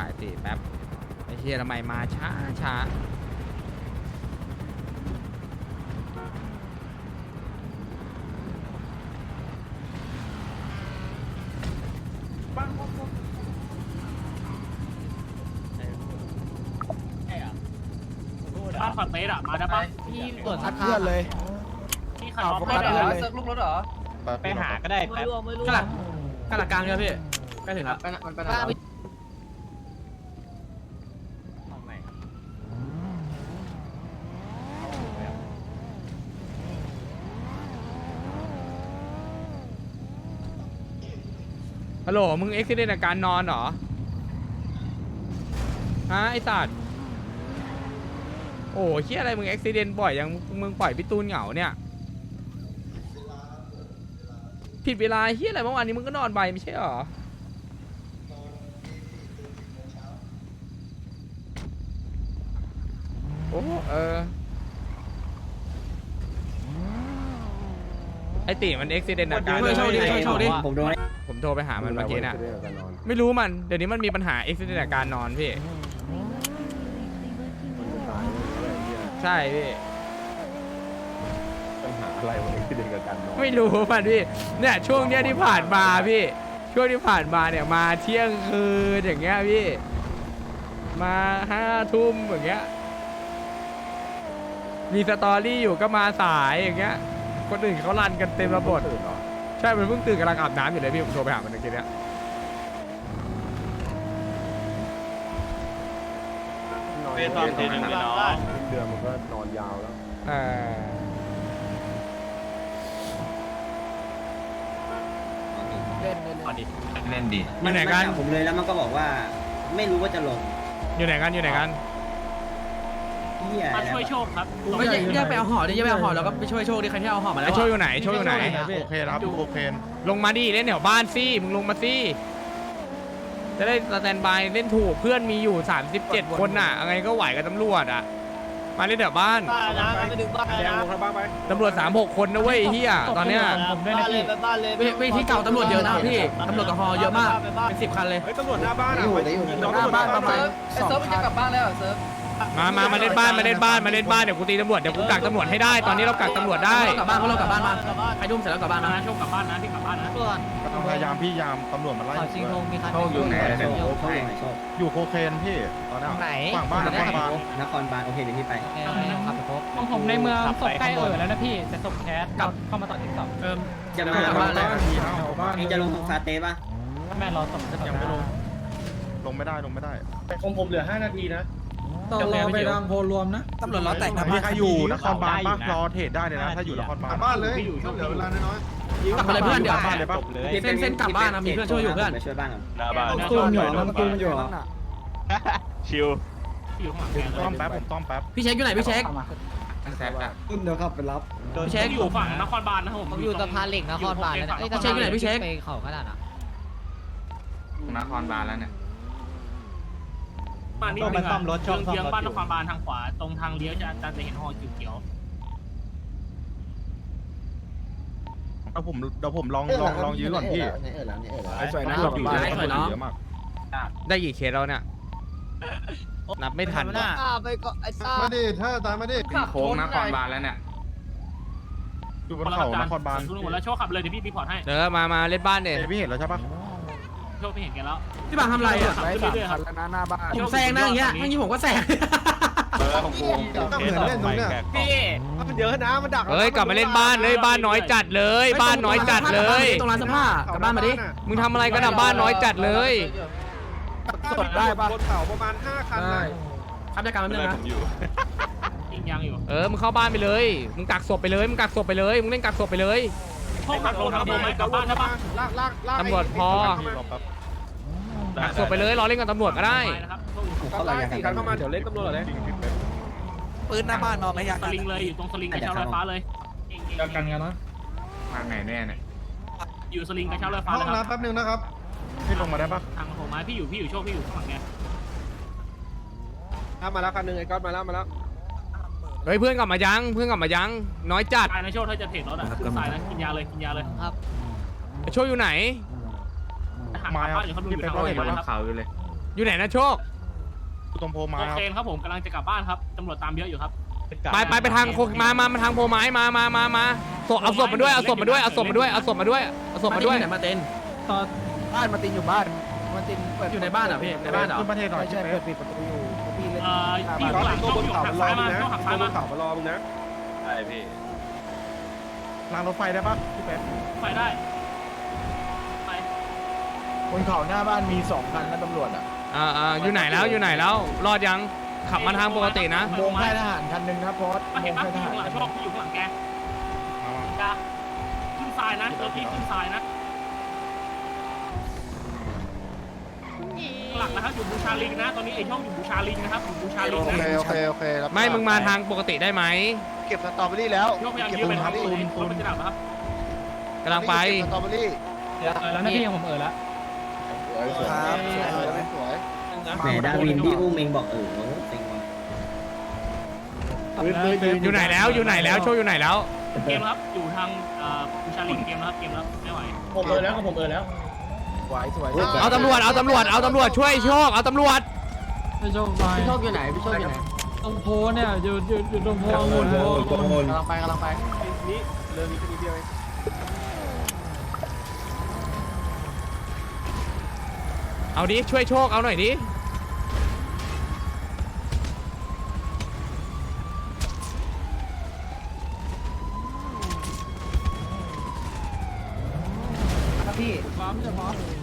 หายตีแป๊บไอ้เฮียทำไมมาช้าช้าบ้านฝั่งเตสอะมาได้ปะพี่ตรวจชัดเพื่อนเลยที่ขับรถได้เลยเหรอเซิร์ฟลูกรถเหรอไปหาก็ได้แป๊บกระหลักกระหลักกลางใช่ไหมพี่ใกล้ถึงแล้วมันไปไหนวะ ฮัลโหล มึงเอ็กซิเดนอาการนอนเหรอ ฮะ ไอ้สัตว์โอ้เฮียอะไรมึงเอ็กซิเดนบ่อยยังมึงปล่อยพี่ตูนเหงาเนี่ย ผิดเวลาเฮียอะไรเมื่อวานนี้มึงก็นอนไปไม่ใช่เหรอโอ้เออ อติมันเอ็กซิเดนอาการช่วยโชว์ดิช่วยโชว์ดิ ผมโดนผมโทรไปหามันเมื่อกี้น่ะ ไม่รู้มัน เดี๋ยวนี้มันมีปัญหาเอ็กซิเดนอาการนอนพี่ ใช่พี่ ปัญหาอะไรวะที่เด่นกับการนอนไม่รู้มันพี่ เนี่ยช่วงเนี้ยที่ผ่านมาพี่ ช่วงที่ผ่านมาเนี่ยมาเที่ยงคืนอย่างเงี้ยพี่ มาห้าทุ่มอย่างเงี้ย มีสตอรี่อยู่ก็มาสายอย่างเงี้ย คนอื่นเขารันกันเต็มระบบตื่นเหรอใช่ มันเพิ่งตื่นกำลังอาบน้ำอยู่เลยพี่ผมโทรไปหามันเมื่อกี้เนี้ยนอนเวทตอนเทนึงเลยเนาะ เดือนมันก็นอนยาวแล้ว เออเล่นเล่นเอาดิเล่นดี อยู่ไหนกัน ผมเลยแล้วมันก็บอกว่า ไม่รู้ว่าจะลงอยู่ไหนกันอยู่ไหนกันเฮีย มาช่วยโชคครับไม่แยกแยกไปเอาห่อดิแยกไปเอาห่อแล้วก็ไปช่วยโชคดิใครที่เอาห่อมาแล้ไอวโชว์อยู่ไหนโชว์อยู่ไหน โอเคครับโอเคลงมาดิเล่นแถวบ้านสิมึงลงมาสิจะได้สแตนบายเล่นถูกเพื่อนมีอยู่ 37 คนน่ะอะไรก็ไหวกับตำรวจอะ มาเล่นแถวบ้านบ้านนะไปดึงบ้านนะตำรวจ 36 คนนะเว้ยไอ้เฮียตอนเนี้ยผมด้วยบ้านะนเลยพี่ไปบ้านเลยเวทีเก่าตำรวจเยอะนะพี่ตำรวจกับห่อเยอะมากเป็นสิบคันเลยตำรวจหน้าบ้านอะหน้าบ้านประมาณเซิร์ฟไอ้เซิร์ฟมันจะกลับบ้านแล้วเหรอเซิร์ฟ มามามาเล่นบ้านมาเล่นบ้านมาเล่นบ้านเดี๋ยวกูตีตำรวจเดี๋ยวกูกักตำรวจให้ได้ ตอนนี้เรากักตำรวจได้ กลับบ้านพวกเรากลับบ้านมาใครดุ้มเสร็จแล้วกลับบ้านมามาโชคกลับบ้านนะพี่กลับบ้านนะพยายามพี่ยามตำรวจมาไล่โชคอยู่ไหนโชเนี่ยคโชคโชคอยู่โคเคนพี่ตอนนี้ไหนฝั่งบ้านนครบาลนครบาลโอเคเดี๋ยวพี่ไปของผมในเมืองศพใกล้เอ่อแล้วนะพี่แต่ศพแคสกลับเข้ามาต่อที่สองเอิมจะมากลับบ้านเลยเองจะลงตรงซาเต้ป่ะแม่รอศพจะยังไม่ลงลงไม่ได้ลงไม่ได้ของผมเหลือ 5 นาทีนะ ต้องรอไปทางโพรวมนะตำรวจเราแตกมีใครอยู่นครบาลปะรอเทรดได้เลยนะถ้าอยู่นครบาลบ้านเลยเหลือเวลาน้อยกลับมาเลยเพื่อนเดี๋ยวบ้านเลยปะเส้นเส้นกลับบ้านนะมีเพื่อนช่วยอยู่เพื่อนไปช่วยบ้านก่อนหน้าบ้านตูนอยู่มันตูนอยู่ชิวอยู่ข้างหลังแกต้อมแป๊บผมต้อมแป๊บพี่เช็คอยู่ไหนพี่เช็คแซฟอะพี่เช็เช็คคอยู่ฝั่งนครบาลนะครับผมอยู่สะพานเหล็กนครบาลแล้วนะอ้ยพี่เช็คอยู่ไหนพี่เช็คไปเขาขนาดอะนครบาลแล้วเนี่ย มานิดนึงอะเยื้องเยื้องบ้านนครบาลทางขวา ตรงทางเลี้ยวจะอาจารย์จะเห็นหอเขียวเอาผมเดี๋ยวผมลองลองลองยื้อก่อนพี่สวยนะตำรวจอยู่สวยเนาะเยอะมากได้กี่เคสแล้วเนี่ยนับไม่ทันว่ะไปก็ไอ้ซ่ามาดิถ้าตามมาดิเป็นโค้งนครบาลแล้วเนี่ยอยู่ๆบนเขานครบาลทุกคนแล้วโชคขับเลยเดี๋ยวพี่รีพอร์ตให้เออมามาเล่นบ้านเนี่ยเอ้ยพี่เห็นแล้วใช่ปะ โชคพี่เห็นแกแล้ว พี่บางทำไรอะขับเรื่อยๆครับผมแซงนะอย่างเงี้ยเมื่อกี้ผมก็แซง เออของกูเหมือนเล่นตรงเนี้ย พี่มันเยอะนะมันดักเฮ้ยกลับมาเล่นบ้านเลยบ้านน้อยจัดเลย บ้านน้อยจัดเลย ตรงร้านเสื้อผ้ากลับบ้านมาดิ มึงทำอะไรกันอะบ้านน้อยจัดเลยสดได้ปะบนเขาประมาณ5คันนะครับจัดการแป๊บนึงนะยิงยางอยู่เออมึงเข้าบ้านไปเลย มึงกักศพไปเลยมึงกักศพไปเลยมึงเล่นกักศพไปเลยโชคขับลงทางโบไหมกลับบ้านได้ปะลากลากลากตำรวจพอ กักศพไปเลยรอเล่นกับตำรวจก็ได้นะครับโชคอยู่เข้าเราอย่างสี่กัคันนเข้ามาเดี๋ยวเล่นตำรวจเลยปืนหน้าบ้านมองไม่ยากสลิงเลยอยู่ตรงสลิงกระเช้าลอยฟ้าเลยกันกันนะทางไหนแน่เนี่ยอยู่สลิงกระเช้าลอยฟ้าห้เลอยงคนะรับแป๊บนึงนะครับพี่ลงมาได้ปะทางโถไม้พี่อยู่พี่อยู่โชคพี่อยู่ข้างหลังแกมาแล้วคันนึงไอ้ก๊อตมาแล้วมาแล้วเฮ้ยเพื่อนกลับมายังเพื่อนกลับมายังน้อยจัดตายนะโชคถ้าจะเทรดรถอะขึ้นสายนะกินยาเลยกินยาเลยช่วยอยู่ไหน หาบ้านอยู่เขาดูอยู่ทางโอ้ยโรงพบยาบาลนครับเขาอยู่เลย อยู่ไหนนะโชค ตรงโพมาโอครับ เคครับผมกำลังจะกลับบ้านครับตำรวจตามเยอะอยู่ครับไปไปไปทางโคมามามาทางโพไม้มามามามาศพเอาศพมาด้วยเอาศพมาด้วยเอาศพมาด้วยเอาศพมาด้วยเอาศพมาด้วยไหนมาเต้นตอนบ้านมาตินอยู่บ้านมาตินเปิดอยู่ในบ้านเหรอพี่ในบ้านเหรอขึ้นประเทศหน่อยใช่เปิดปิดประตูอยู่พี่เล่นเอ่อหน้าพี่บ้านข้างหลังตัวช่องบนอยู่เขาหักมันรอซ้ายมึมางนะช่องหักตัซ้ายวบมานเขามันรอมึงนะรางรถไฟได้ปะพี่เป็ดไปได้ไป บนเขาหน้าบ้านมีสองคันนะตำรวจอะอ่าอ่าอยู่ไหนแล้วอยู่ไหนแล้ว รอดยังขับมาทางปกตินะโมงค่ายทหารคันหนึ่งนะพอสก็โมเห็นงปะค่ายทที่อยู่หารข้างหลังช่องที่อยู่ข้างหลังแกจ้าขึ้นทรายนะเออพี่ขึ้นทรายนะหลักนะครับอยู่บูชาลิงนะตอนนี้ไอ้ช่องอยู่บูชาลิงนะครับอยู่บูชาลิงนะโอเคโอเคโอเคไม่มึงมาทางปกติได้ไหมเก็บสตรอเบอรี่แล้วยกพยายามยืมไปทางตูนรถมันจะดับนะครับกำลังไปสตรอเบอรี่แล้วนะพี่ผมเออแล้ว ครับสวยสวยแหมดาวินที่อุ้มเองบอกเออเซ็งว่ะอยู่ไหนแล้วอยู่ไหนแล้วโชคอยู่ไหนแล้วเกมครับอยู่ทางเอ่อบูชาลิงเกมครับเกมครับไม่ไหวผมเออแล้วผมเออแล้วสวยสวยเอาตำรวจเอาตำรวจเอาตำรวจช่วยโชคเอาตำรวจพี่โชคไปพี่โชคอยู่ไหนพี่โชคอยู่ไหนตรงโพเนี่ยอยู่อยู่อยู่ตรงโพกำลังไปกำลังไปนี่เรื่องนี้แค่นิดเดียวเอง เอาดิช่วยโชคเอาหน่อยดิพี่ปั๊มเฉพาะส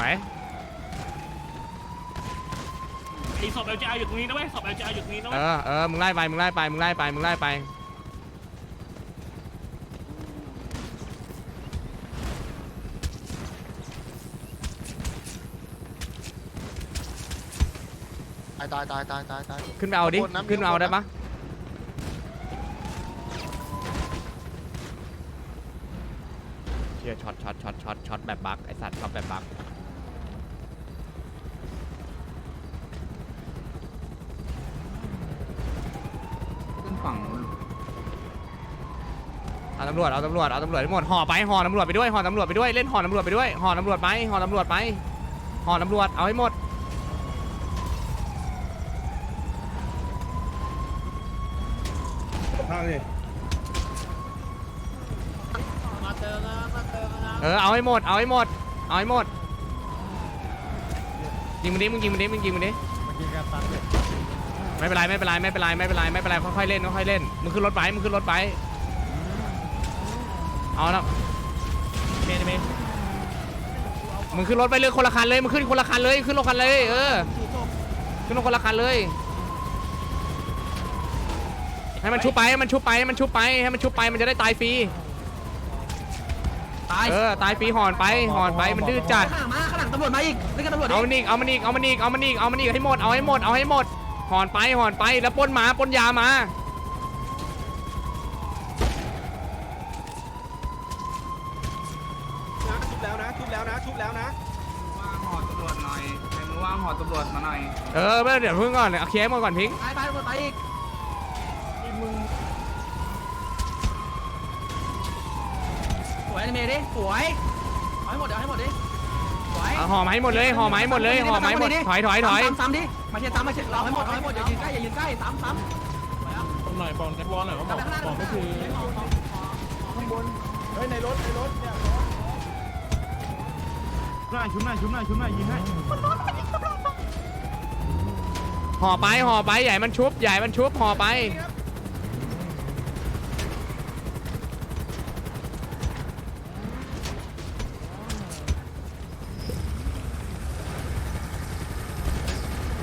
วยไอ้ศพ LGR อยู่ตรงนี้นะเว้ยศพ LGR อยู่ตรงนี้นะเอเว้ยอเออมึงไล่ไปมึงไล่ไปมึงไล่ไปมึงไล่ไปตายตายตายตายตายตาย ขึ้นไปเอาดิขบวนน้ำขึ้นไปเอาได้ปะเชี่ยช็อตช็อตช็อตช็อตช็อตแบบบั๊กไอสัตว์ช็อตแบบบั๊ก ฝั่งนู้นเอาตำรวจเอาตำรวจเอาตำรวจให้หมดห่อไปห่อตำรวจไปด้วยห่อตำรวจไปด้วยเล่นห่อตำรวจไปด้วยห่อตำรวจไปห่อตำรวจไปห่อตำรวจเอาให้หมดข้างเลยมาเติมนะมาเติมนะเออเอาให้หมดเอาให้หมดเอาให้หมดยิงมันดิมึงยิงมันดิมึงยิงมันดิ ไม่เป็นไรไม่เป็นไรไม่เป็นไรไม่เป็นไรไม่เป็นไรค่อยๆเล่นค่อยๆเล่นมึงขึ้นรถไปมึงขึ้นรถไปเอาละเมย์เมย์มึงขึ้นรถไปเลยคนละคันเลยมึงขึ้นคนละคันเลยขึ้นรถคันเลยเออขึ้นรถคนละคันเลย ให้มันชุบไปให้มันชุบไปให้มันชุบไปให้มันชุบไปมันจะได้ตายฟรีตายเออตายฟรีหอนไปหอนไปมันดื้อจัดข้างหลังมาข้างหลังตำรวจมาอีกเล่นกับตำรวจเอามันอีกเอามันอีกเอามันอีกเอามันอีกเอามันอีกให้หมดเอาให้หมดเอาให้หมด หอนไปหอนไปแล้วปล้นหมาปล้นยามา นะชุบแล้วนะชุบแล้วนะชุบแล้วนะว่างหอตำรวจหน่อยใครมือว่างหอตำรวจมาหน่อยเออไม่เดี๋ยวเพิ่งก่อนเอาเคลียร์หมดก่อนพิงค์ตายตายตำรวจตายอีกสวยเมย์ดิสวยเอาให้หมดเดี๋ยวให้หมดดิสวย เอาห่อไม้หมดเลยห่อไม้หมดเลยห่อไม้หมดถอยถอยถอยซ้ำซ้ำดิมาเชียร์ซ้ำมาเชียร์เอาให้หมดเอาให้หมดอย่ายืนใกล้อย่ายืนใกล้ซ้ำซ้ำผมหน่อยบอลแคทวอลหน่อยว่าบอกบอกไม่คือข้างบนเฮ้ยในรถในรถเนี่ยชุบหน่อยชุบหน่อยชุบหน่อยชุบหน่อยยิงให้ห่อไปห่อไปใหญ่มันชุบใหญ่มันชุบห่อไป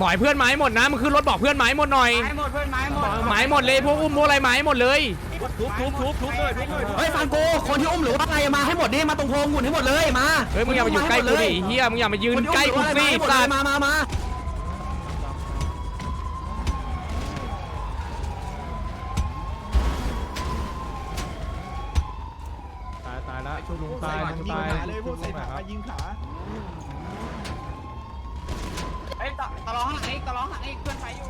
บ่อยเพื่อนไม้หมดนะมันคือรถบอกเพื่อนไม้หมดหน่อย ไม้หมดเพื่อนไม้หมดไม้หมดเลยพวกอุ้มพวกอะไรไม้หมดเลยทุบทุบทุบทุบเลยทุบเลยเฮ้ยฟังกูคนที่อุ้มหรือว่าอะไรมาให้หมดดิมาตรงโพงหุ่นให้หมดเลยมาเฮ้ยมึงอย่ามาอยู่ใกล้กูดิเฮียมึงอย่ามายืนใกล้กูสิสัตว์มามามาตยิงขาเร้องหลังอีกตะร้องหลังอีกเพื่อนไฟอยู่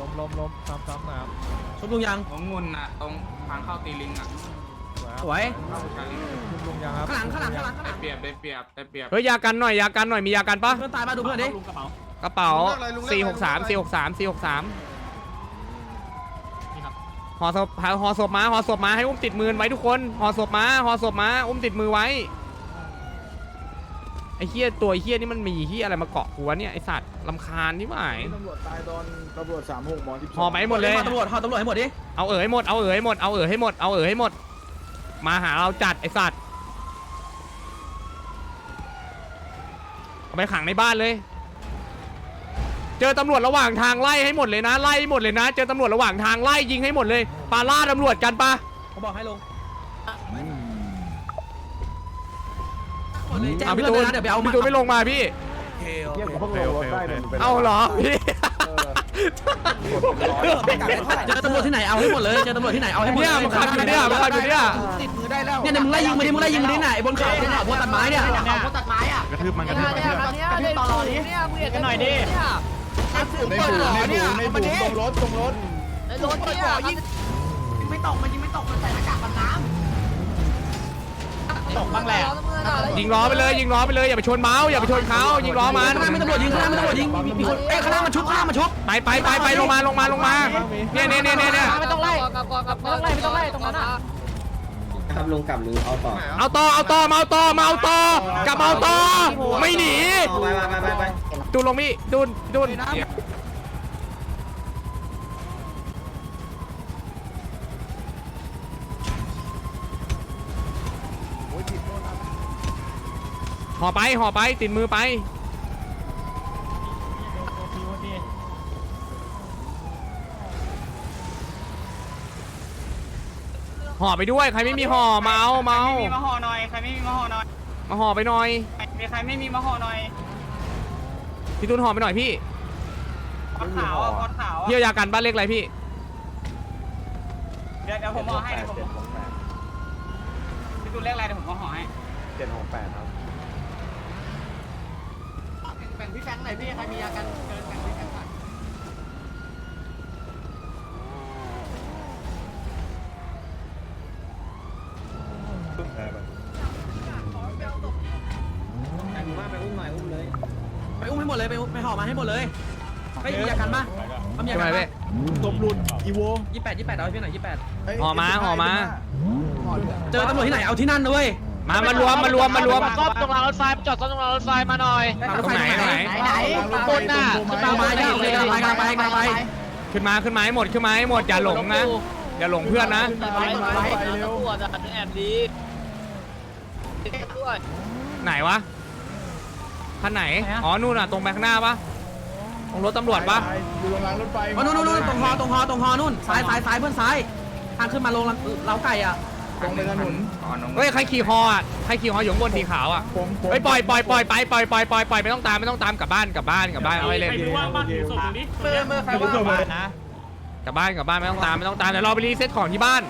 ล้มล้มล้มซ้ำซ้ำนะครับชุบลุงยังของงุนอะ ตรงทางเข้าตีลิงอะสวยเข้าชาลิงคุณลุงยังครับข้างหลังข้างหลังข้างหลังข้างหได้ลังเปรียบได้เปรียบได้เปรียบเฮ้ยยากันหน่อยยากันหน่อยมียากันปะเพื่อนตายมาดูเพื่อนดิลุงกระเป๋ากระเป๋า4 6 3 4 6 3 4 6 3นี่ครับห่อศพห่อศพมาห่อศพมาให้อุ้มติดมือไว้ทุกคนห่อศพมาห่อศพมาอุ้มติดมือไว้ไอ้เฮียตัวไอ้เฮียนี่มันมีเฮียอะไรมาเกาะกูวะเนี่ยไอสัตว์ลำคาญที่หมายตำรวจตายตอนตำรวจสามหกหมอสิบห่อไหมหมดเลย ตำรวจห่อตำรวจให้หมดดิ เอาเอ๋ยหมด เอาเอ๋ยหมด เอาเอ๋ยให้หมด เอาเอ๋ยให้หมด มาหาเราจัดไอสัตว์เอาไปขังในบ้านเลย เจอตำรวจระหว่างทางไล่ให้หมดเลยนะ ไล่ให้หมดเลยนะ เจอตำรวจระหว่างทางไล่ยิงให้หมดเลยปาล่าตำรวจกันปะ ผมบอกให้ลง อาพี่ตูนเดี๋ยวไปเอาพี่ตูนไม่ลงมาพี่เยี่ยมเพิ่งลงรถได้เนี่ยมันป็นเอาเหรอพี่เจอตำรวจที่ไหนเอาให้หมดเลยเจอตำรวจที่ไหนเอาให้หมดเนี่ยมันขับอยู่เนี่ยมันขับอยู่เนี่ยเนี่ยเนี่ยมึงไล่ยิงมาดิมึงไล่ยิงมาดิไหนบนเขาบนเขาบนตัดไม้เนี่ยเขาตัดไม้อะกระทืบมันกระทืบมันกระทืบมันกระทืบตลอดดิกันหน่อยดิในฝูงในฝูงในฝูงตรงรถตรงรถรถเนี่ยยิงไม่ตกมันยิงไม่ตกมันใส่หน้ากากกันน้ำ ตกบ้างแหละยิงล้อไปเลยยิงล้อไปเลยอย่าไปชนเมาส์อย่าไปชนเขายิงล้อมันข้างล่างมีตำรวจยิงข้างล่างมีตำรวจยิงมีมีคนเอ้ยข้างล่างมาชุบข้างล่างมาชุบไปไปไปไปลงมาลงมาลงมาเนี่ยเนี่ยเนี่ยเนี่ยไม่ต้องไล่กับกับไม่ต้องไล่ไม่ต้องไล่ตรงนั้นอะครับลุงกลับหรือเอาต่อเอาต่อเอาต่อมาเอาต่อมาเอาต่อกลับมาเอาต่อไม่หนีไปไปไปไปดูลงพี่ดูนดู ห่อไปห่อไปติดมือไปห่อไปด้วยใครไม่มีห่อมาเอามาเอามีมาห่อหน่อยใครไม่มีมาห่อหน่อยมาห่อไปหน่อยมีใครไม่มีมาห่อหน่อยพี่ตุนห่อไปหน่อยพี่คอนขาวอะคอนขาวเยี่ยวยากันบ้านเล็กอะไรพี่เดี๋ยวเดี๋ยวผมห่อให้เดี๋ยวผมเจ็ดหกแปดพี่ตูนเรียกอะไรเดี๋ยวผมก็ห่อให้เจ็ดหกแปดครับแบ่งพี่แฟงหน่อยพี่ใครมียากันเกินแบ่งพี่แฟงหน่อยแต่ผมว่าไปอุ้มหน่อยอุ้มเลยไปอุ้มให้หมดเลยไปอุ้มไปห่อมาให้หมดเลยไปมียากันปะเอามียาทำกัไมนปะตบหลุดอีโวยี่แปดยี่แปดเอาให้พี่หน่อยยี่แปดห่อมาห่อมา เจอตำรวจที่ไหนเอาที่นั่นนะเว้ย มามารวมมารวมมารวมซ่อมตรงรางรถไฟจอดซ่อมตรงรางรถไฟมาหน่อยตรงไหนตรงไหนไหนบนน่ะตามมาย่างเลยกำลังไปกำลังไปกำลังไปขึ้นมาขึ้นมาให้หมดขึ้นมาให้หมดอย่าหลงนะอย่าหลงเพื่อนนะไปไปไปเร็วตำรวจอะแอบดีด้วยไหนวะคันไหนอ๋อนู่นอะตรงไปข้างหน้าปะตรงรถตำรวจปะอยู่โรงงานรถไฟอ๋อนู่นนู่นนู่นตรงฮอตรงฮอตรงฮอนู่นซ้ายซ้ายซ้ายเพื่อนซ้ายทางขึ้นมาลงเล้าไก่อะ ตรงไปถนนก่อนน้องเฮ้ยใครขี่ฮออะใครขี่ฮออยู่ข้างบนสีขาวอะผมผมเฮ้ยปล่อยปล่อยปล่อยไปปล่อยปล่อยปล่อยปล่อยไม่ต้องตามไม่ต้องตามกลับบ้านกลับบ้านกลับบ้านเอาไว้เลยใครรู้ว่าบ้านถูกส่งนี้ เมื่อเมื่อใครว่ามานะ กลับบ้านกลับบ้านไม่ต้องตามไม่ต้องตามเดี๋ยวเราไปรีเซ็ตของที่บ้าน